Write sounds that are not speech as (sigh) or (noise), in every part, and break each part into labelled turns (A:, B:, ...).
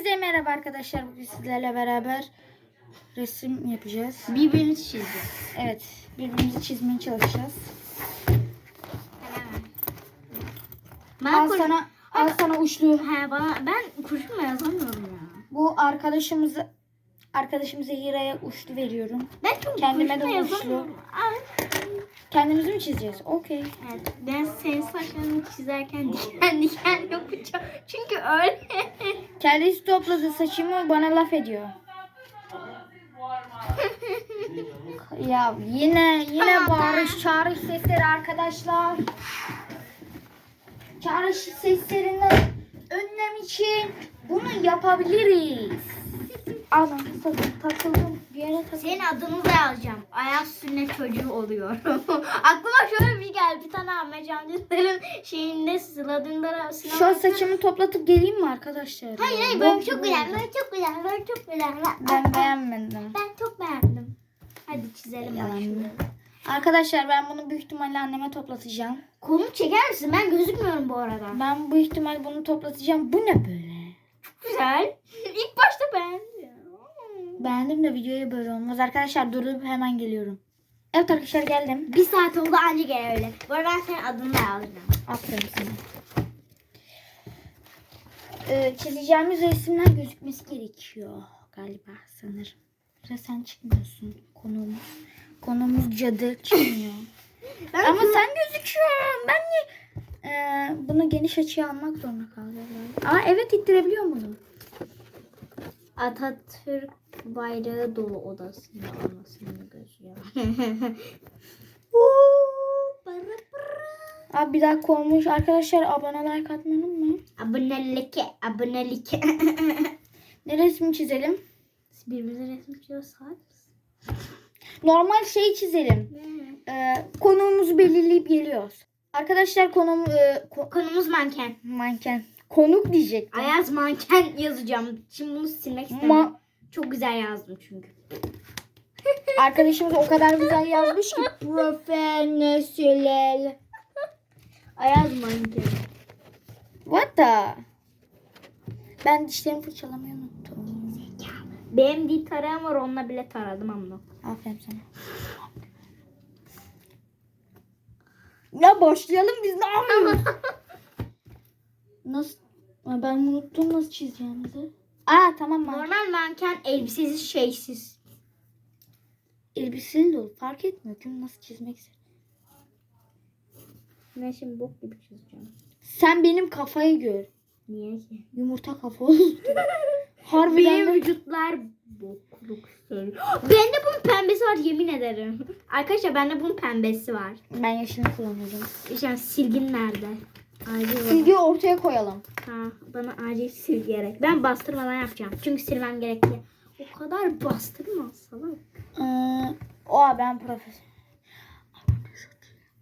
A: Hepinize merhaba arkadaşlar. Bugün sizlerle beraber resim yapacağız.
B: Birbirimizi çizeceğiz.
A: Evet, birbirimizi çizmeye çalışacağız.
B: Ben
A: Al sana, al sana uçlu.
B: He, bana, ben kurşunla yazamıyorum ya.
A: Bu arkadaşımızı arkadaşımıza Hira'ya uçlu veriyorum.
B: Ben çok
A: Kendime de uçlu.
B: Ay.
A: Kendimizi mi çizeceğiz? Okey.
B: Evet, ben senin saçlarını çizerken (laughs) diken diken yapacağım. Çünkü öyle.
A: Kendisi topladı saçımı bana laf ediyor. (laughs) ya yine yine bağırış çağırış sesleri arkadaşlar. Çağırış seslerini önlem için bunu yapabiliriz. Ana takıldım, bir yere takıldım.
B: Senin adını da yazacağım. Ayaz sünnet çocuğu oluyor. (laughs) Aklıma şöyle bir geldi. Bir tane Ahmet amcaların şeyinde Sıla Dündar'a
A: Şu
B: sinema-
A: saçımı toplatıp geleyim mi arkadaşlar?
B: Hayır hayır
A: gibi
B: çok güzel. Böyle çok güzel. Böyle çok güzel.
A: Ben beğenmedim.
B: Ben çok beğendim. Hadi çizelim
A: Yalan. Arkadaşlar ben bunu büyük ihtimalle anneme toplatacağım.
B: Kolumu çeker misin? Ben gözükmüyorum bu arada.
A: Ben bu ihtimal bunu toplatacağım. Bu ne böyle?
B: Güzel. (laughs) İlk başta beğendim.
A: Beğendim de videoya böyle olmaz. Arkadaşlar durup hemen geliyorum. Evet arkadaşlar geldim.
B: Bir saat oldu anca gel öyle. Bu arada ben senin adını da yazacağım.
A: Aferin sana. Ee, çizeceğimiz resimler gözükmesi gerekiyor galiba sanırım. Sen çıkmıyorsun konuğumuz. Konuğumuz cadı çıkmıyor. (laughs) Ama sen gözüküyorsun. Ben niye... Ee, bunu geniş açıya almak zorunda kalacağız. Aa evet ittirebiliyor muyum?
B: Atatürk bayrağı dolu odasında olmasını gözlüyorum. (laughs)
A: Abi bir dakika olmuş. Arkadaşlar abone like atmayı unutmayın.
B: abonelik, abonelik. (laughs)
A: Ne resmi çizelim?
B: Birbirimize resim çiziyoruz saat
A: Normal şey çizelim. Ee, konuğumuzu belirleyip geliyoruz. Arkadaşlar konum e, ko-
B: Konumuz manken.
A: manken. Konuk diyecek.
B: Ayaz manken (laughs) yazacağım. Şimdi bunu silmek istemiyorum.
A: Ma
B: Çok güzel yazdım çünkü. (laughs)
A: arkadaşımız o kadar güzel yazmış ki (laughs) profesyonel.
B: Ayaz manken.
A: What the? Ben dişlerimi fırçalamayı unuttum.
B: Benim dil tarağım var onunla bile taradım ama.
A: Aferin sana. Ya başlayalım biz ne yapıyoruz? Nasıl? Ben unuttum nasıl çizeceğimizi. Aa tamam mı?
B: Normal manken elbisesiz şeysiz.
A: Elbiseli de olur. Fark etmiyor. Kim nasıl çizmek ister.
B: Ben şimdi bok gibi çizeceğim.
A: Sen benim kafayı gör.
B: Niye ki?
A: Yumurta kafa oldu. (laughs) Harbiden
B: Benim
A: de-
B: vücutlar bokluk söylüyor. (gasps) Bende bunun pembesi var yemin ederim. Arkadaşlar bende bunun pembesi var.
A: Ben yaşını kullanacağım.
B: İşte silgin nerede? Acil.
A: Silgiyi ortaya koyalım.
B: Ha, bana acil silgi gerek. Ben bastırmadan yapacağım. Çünkü silmem gerekli. O kadar bastırma salak.
A: Ee, o ben profesör.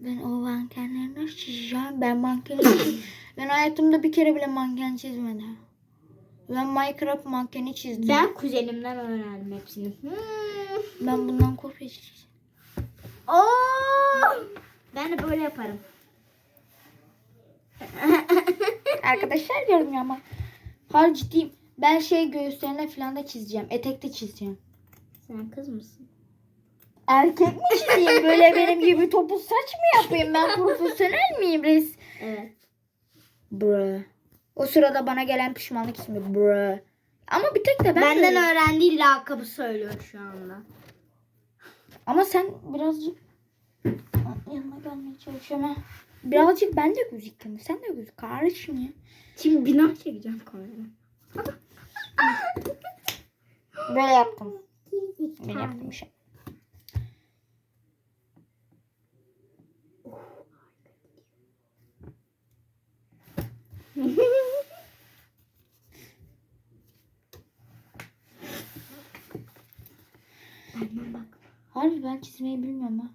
A: Ben o mankenleri nasıl çizeceğim? Ben manken (coughs) Ben hayatımda bir kere bile manken çizmedim. Ben Minecraft mankeni çizdim. Ben,
B: Ben kuzenimden öğrendim hepsini. Hmm.
A: ben bundan kopya çizeceğim.
B: Oo! Ben de böyle yaparım. (laughs)
A: Arkadaşlar diyorum ya ama. Hayır ciddiyim. Ben şey göğüslerine falan da çizeceğim. Etek de çizeceğim.
B: Sen kız mısın?
A: Erkek mi çizeyim? Böyle benim gibi topuz saç mı yapayım? Ben profesyonel miyim res?
B: Evet.
A: Bruh. O sırada bana gelen pişmanlık ismi bruh. Ama bir tek de ben
B: Benden
A: de-
B: öğrendiği lakabı söylüyor şu anda.
A: Ama sen birazcık yanıma gelmeye çalışıyorum ha. Birazcık ben de gözükeyim. Sen de gözük. Kardeşim ya.
B: Şimdi bina çekeceğim kameraya.
A: Böyle yaptım. Ben yaptım şey. Harbi ben çizmeyi bilmiyorum ha.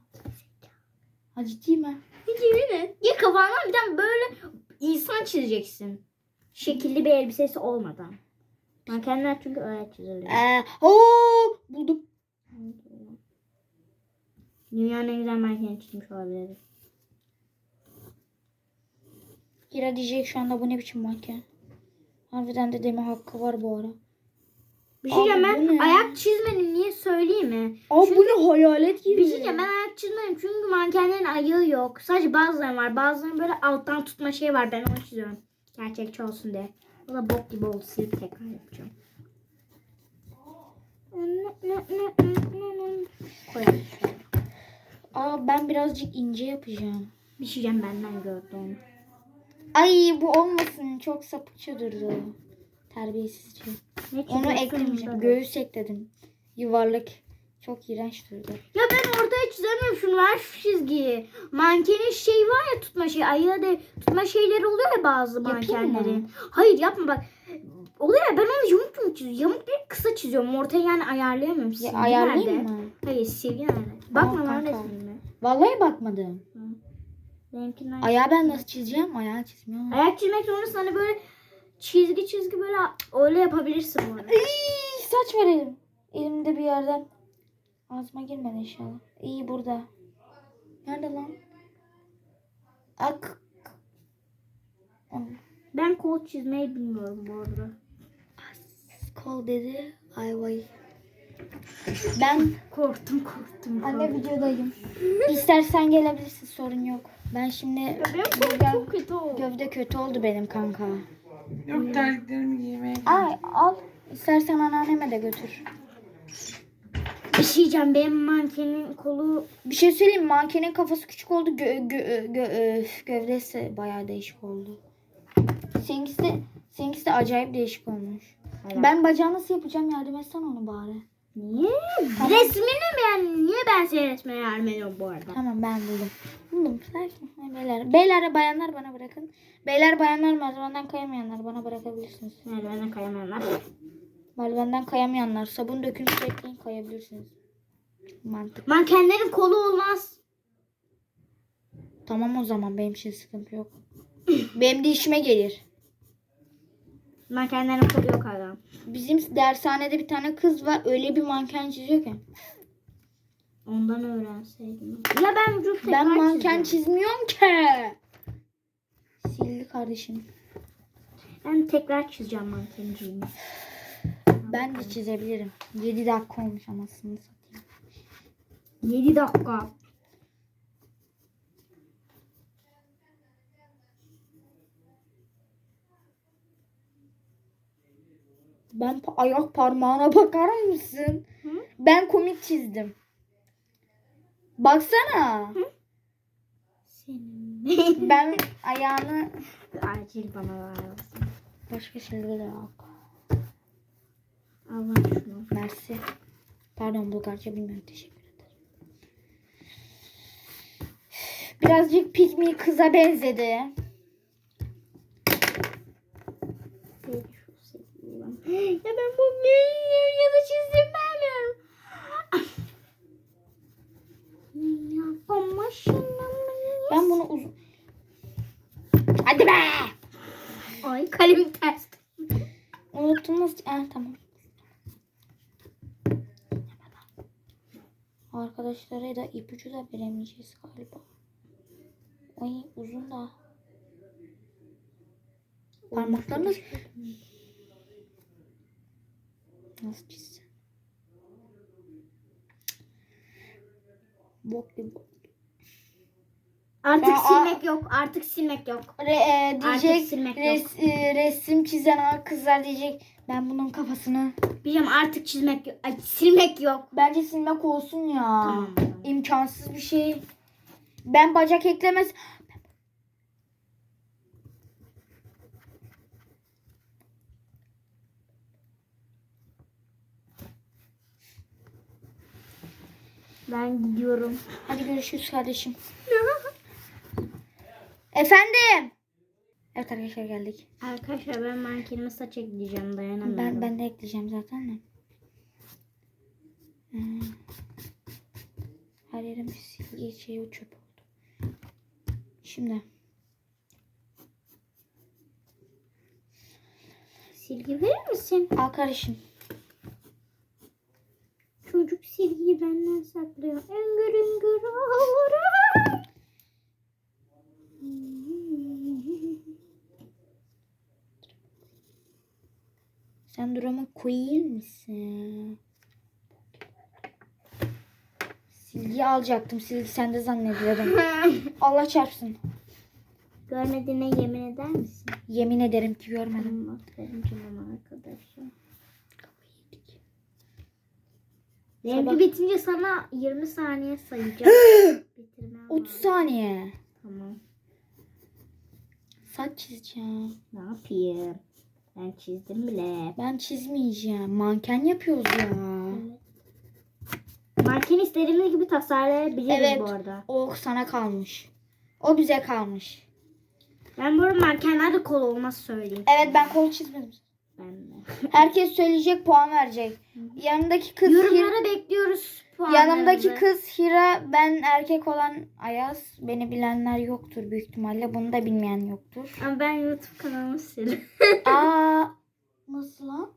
A: Ha ciddiyim ha.
B: Yemin et. Ya kafandan bir tane böyle insan çizeceksin. Şekilli bir elbisesi olmadan. Mankenler çünkü öyle çiziliyor.
A: Ee, oo, buldum.
B: Dünyanın en güzel mankeni çizmiş olabilir.
A: Kira diyecek şu anda bu ne biçim manken. Harbiden de deme hakkı var bu ara.
B: Bir şey diyeceğim
A: Abi
B: ben
A: ne?
B: ayak çizmedim niye söyleyeyim mi?
A: Aa bu ne hayalet gibi.
B: Bir şey diyeceğim ben ayak çizmedim çünkü mankenlerin ayağı yok. Sadece bazıları var. Bazılarının böyle alttan tutma şey var. Ben onu çiziyorum. Gerçekçi olsun diye. O da bok gibi oldu. Silip tekrar yapacağım. Koyalım.
A: Aa ben birazcık ince yapacağım.
B: Bir şey diyeceğim benden gördü onu.
A: Ay bu olmasın. Çok sapıkça durdu. Terbiyesizce.
B: Ne
A: Onu
B: çiziyorsun
A: eklemeyeceğim.
B: burada?
A: Göğüs ekledim. Yuvarlak. Çok iğrenç durdu.
B: Ya ben ortaya çizemiyorum şunu ver şu çizgiyi. Mankenin şey var ya tutma şey ayağı da tutma şeyleri oluyor ya bazı
A: Yapayım mı?
B: mankenlerin. Hayır yapma bak. Oluyor ya ben onu yamuk yamuk çiziyorum. Yamuk değil kısa çiziyorum. Ortaya yani ayarlayamıyorum.
A: Ya,
B: Silgi
A: ayarlayayım
B: nerede?
A: mı?
B: Hayır silgi nerede? Bakma lan
A: kanka.
B: resmime.
A: Vallahi bakmadım.
B: Benimkinden.
A: Ayağı ben nasıl çizeceğim? Ayağı çizmiyorum.
B: Ayak çizmek zorundasın hani böyle çizgi çizgi böyle öyle yapabilirsin bu arada.
A: Iy, saç var elim. Elimde bir yerden. Ağzıma girmedi inşallah. İyi burada. Nerede lan? Ak.
B: Ben kol çizmeyi bilmiyorum bu arada.
A: Kol dedi. Ay vay. Ben
B: Korktum korktum.
A: anne videodayım. İstersen gelebilirsin sorun yok. Ben şimdi
B: Benim kolum çok kötü oldu.
A: gövde kötü oldu benim kanka.
C: Yok terliklerimi giymeye
A: Ay al. İstersen anneanneme de götür.
B: Bir şey diyeceğim benim mankenin kolu
A: Bir şey söyleyeyim mankenin kafası küçük oldu. Gö- gö- gö- öf, gövdesi bayağı değişik oldu. Seninkisi de, seninkisi de acayip değişik olmuş. Ben bacağı nasıl yapacağım? Yardım etsen onu bari.
B: Niye? Resmini mi yani? Niye ben senin resmine yardım ediyorum bu arada?
A: Tamam ben buldum. Buldum. Sakin. Beyler, beyler bayanlar bana bırakın. Beyler bayanlar merdivenden kayamayanlar bana bırakabilirsiniz.
B: Merdivene kayamayanlar.
A: Merdivenden kayamayanlar sabun dökünüp bekleyin kayabilirsiniz. Mantık.
B: Mankenlerin kolu olmaz.
A: Tamam o zaman benim için sıkıntı yok. benim de işime gelir.
B: Mankenlerin kolu yok adam.
A: Bizim dershanede bir tane kız var. Öyle bir manken çiziyor ki.
B: Ondan öğrenseydim. Ya ben vücut tekrar
A: Ben manken
B: çizeceğim.
A: çizmiyorum ki. Sildi kardeşim.
B: Ben tekrar çizeceğim mankenciğimi.
A: Ben de çizebilirim. 7 dakika olmuş anasını satayım.
B: 7 dakika.
A: Ben pa- ayak parmağına (laughs) bakar mısın?
B: Hı?
A: Ben komik çizdim. Baksana.
B: Senin.
A: ben ayağını
B: Acil bana ver.
A: başka şeylere yok.
B: Allah şunu.
A: Mersi. Pardon Bulgarca bilmiyorum. Teşekkür ederim. Birazcık pikmi kıza benzedi.
B: Şu seviyorum. Ya ben bu bilmiyorum ya da çizdim bilmiyorum. Yapamaşınım.
A: Ben bunu uzun... Hadi be!
B: Ay kalem ters.
A: Unuttum nasıl... Ah, tamam. Arkadaşlara da ipucu da veremeyeceğiz galiba. Ay uzun da. Parmaklar nasıl? Çizsem? Bok gibi.
B: Artık
A: Ya,
B: silmek yok. Artık silmek yok.
A: Re, e,
B: Artık
A: diyecek
B: silmek yok.
A: res, e, resim çizen kızlar diyecek ben bunun kafasını
B: Bilmiyorum artık çizmek yok. Ay, silmek yok.
A: bence silmek olsun ya.
B: Tamam.
A: İmkansız bir şey. Ben bacak eklemez.
B: Ben gidiyorum.
A: Hadi görüşürüz kardeşim. Efendim. Evet arkadaşlar geldik.
B: Arkadaşlar ben mankenime saç ekleyeceğim dayanamıyorum.
A: Ben ben de ekleyeceğim zaten de. Hmm. Her yerim şey çöp oldu. Şimdi
B: Silgi verir misin?
A: al kardeşim.
B: Çocuk silgiyi benden saklıyor. Üngür üngür ağlarım.
A: Koyayım mısın? Silgi alacaktım. Silgi sende zannediyordum. (laughs) Allah çarpsın.
B: Görmediğine yemin eder misin?
A: Yemin ederim ki görmedim.
B: Aferin canım arkadaşım. Benimki
A: Sabah-
B: bitince sana 20 saniye sayacağım. (gasps) Bitirmem
A: 30
B: lazım.
A: saniye.
B: Tamam.
A: Saç çizeceğim.
B: Ne yapayım? Ben çizdim bile.
A: Ben çizmeyeceğim. Manken yapıyoruz ya.
B: Manken istediğimiz gibi tasarlayabiliriz
A: Evet.
B: bu arada.
A: O sana kalmış. O bize kalmış.
B: Ben bu arada mankenlerde kol olmaz söyleyeyim.
A: Evet ben kol çizmedim.
B: Ben de.
A: Herkes söyleyecek puan verecek. Yanımdaki kız
B: Yorumlara bekliyoruz
A: yanımdaki
B: puanlarınızı.
A: kız Hira ben erkek olan Ayaz. Beni bilenler yoktur büyük ihtimalle. Bunu da bilmeyen yoktur.
B: Ama ben YouTube kanalımı sildim.
A: Aa (laughs) nasıl lan?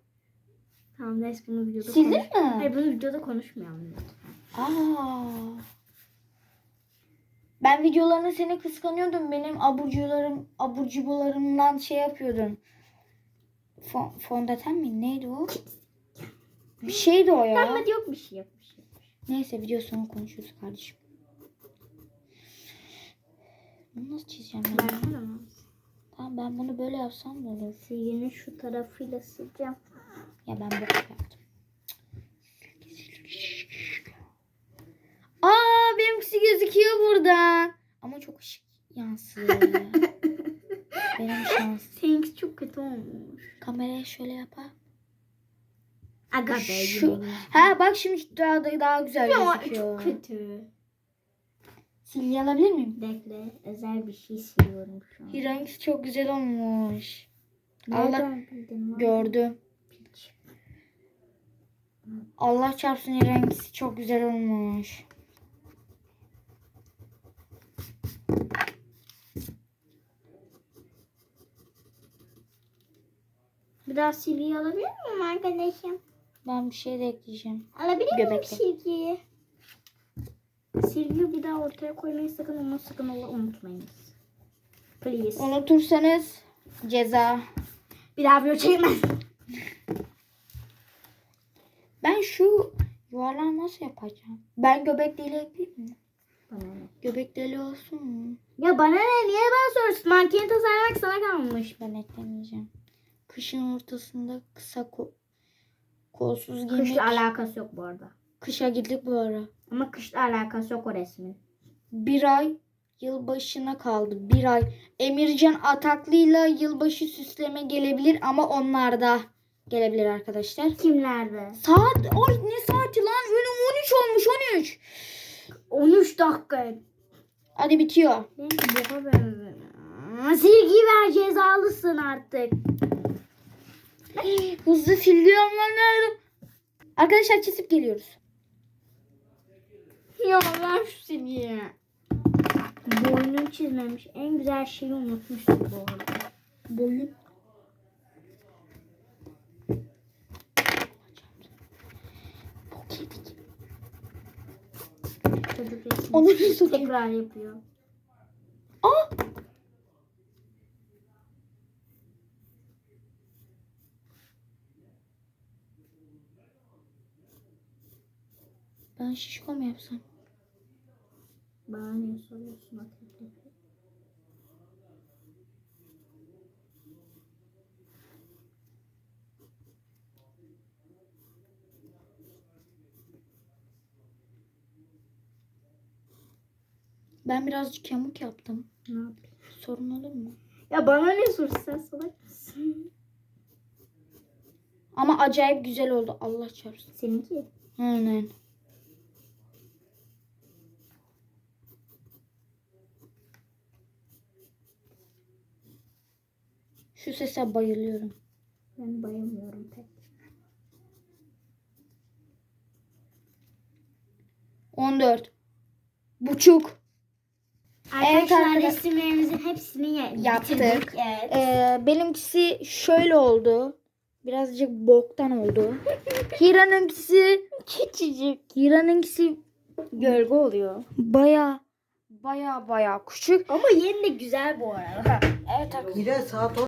B: tamam neyse bunu videoda
A: Sildin
B: konuş-
A: mi?
B: Hayır bunu videoda konuşmayalım. lütfen.
A: Aa. Ben videolarını seni kıskanıyordum. Benim aburcularım, aburcularımdan şey yapıyordun. Fon, fondöten mi? Neydi o? Bir şeydi o ya.
B: Ahmet yok bir şey yapmış.
A: Neyse video sonu konuşuruz kardeşim. Bunu nasıl çizeceğim ben?
B: Ben ama.
A: Tamam ben bunu böyle yapsam da olur.
B: Silginin şu tarafıyla sileceğim.
A: Ya ben bok yaptım. Aa benimkisi gözüküyor buradan. Ama çok ışık yansıyor. (laughs) Benim şans.
B: Seninki çok kötü olmuş.
A: Kameraya şöyle yapar.
B: Aga be
A: Şu, ha bak şimdi daha da daha güzel
B: Ya
A: gözüküyor.
B: çok kötü.
A: Silgi alabilir miyim?
B: Bekle özel bir şey siliyorum şu an.
A: Renk çok güzel olmuş. Allah
B: Nereden bildin lan?
A: gördüm.
B: Piç.
A: Allah çarpsın rengi çok güzel olmuş.
B: Biraz silgiyi alabilir miyim arkadaşım?
A: Ben bir şey de ekleyeceğim.
B: Alabilir miyim
A: Göbekli.
B: silgiyi? Silgiyi bir daha ortaya koymayı sakın ama sakın ola unutmayınız. Please.
A: Unutursanız ceza.
B: Bir daha video çekmez.
A: Ben şu yuvarlağı nasıl yapacağım? Ben göbek deliği ekleyeyim mi?
B: Bana ne?
A: Göbek deliği olsun mu?
B: Ya bana ne? Niye ben soruyorsun? Mankeni tasarlamak sana kalmış.
A: Ben eklemeyeceğim. Kışın ortasında kısa ko- kolsuz giymek.
B: Kışla alakası yok bu arada.
A: Kışa gittik bu ara.
B: Ama kışla alakası yok o resmin.
A: Bir ay yılbaşına kaldı. Bir ay. Emircan Ataklı'yla yılbaşı süsleme gelebilir ama onlar da gelebilir arkadaşlar.
B: Kimlerde?
A: Saat ay ne saati lan? Önüm 13 olmuş 13.
B: 13 dakika.
A: Hadi bitiyor.
B: Benziyor. Silgi ver cezalısın artık. (gasps)
A: Hızlı lan nerede? Arkadaşlar çizip geliyoruz.
B: Ya ver şu silgiyi. Boynunu çizmemiş. En güzel şeyi unutmuşsun bu arada.
A: Boyun.
B: Çocuk resmi
A: Onu
B: tekrar yapıyor.
A: Aa! Ben şişko mu yapsam?
B: Bana niye soruyorsun hakikaten?
A: Ben birazcık yamuk yaptım.
B: Ne yapayım?
A: Sorun olur mu?
B: Ya bana ne soruyorsun sen salak mısın?
A: Ama acayip güzel oldu. Allah çarpsın.
B: Seninki.
A: Aynen. Şu sese bayılıyorum.
B: Ben bayılmıyorum pek.
A: 14 buçuk.
B: Arkadaşlar
A: arkadaş-
B: resimlerimizin hepsini ye-
A: Yaptık.
B: bitirdik. Evet.
A: Ee, benimkisi şöyle oldu. Birazcık boktan oldu. Hira'nınkisi küçücük. Hira'nınkisi
B: Gölge oluyor.
A: baya baya baya küçük.
B: Ama yeni de güzel bu arada.
A: Evet arkadaşlar.
C: De saat